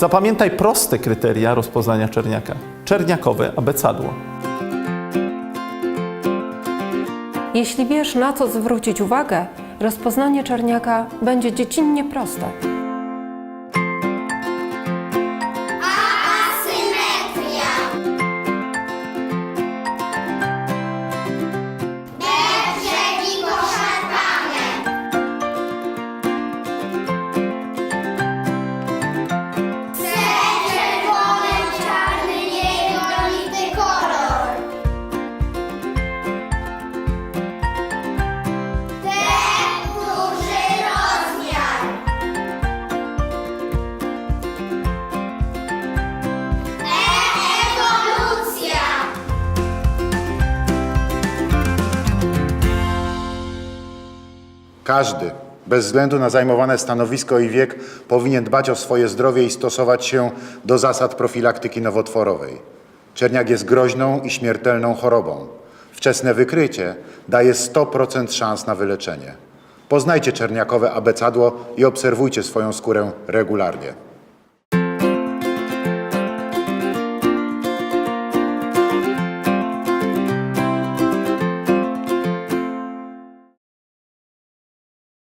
Zapamiętaj proste kryteria rozpoznania czerniaka. Czerniakowe abecadło. Jeśli wiesz, na co zwrócić uwagę, rozpoznanie czerniaka będzie dziecinnie proste. Każdy, bez względu na zajmowane stanowisko i wiek, powinien dbać o swoje zdrowie i stosować się do zasad profilaktyki nowotworowej. Czerniak jest groźną i śmiertelną chorobą. Wczesne wykrycie daje 100% szans na wyleczenie. Poznajcie czerniakowe abecadło i obserwujcie swoją skórę regularnie.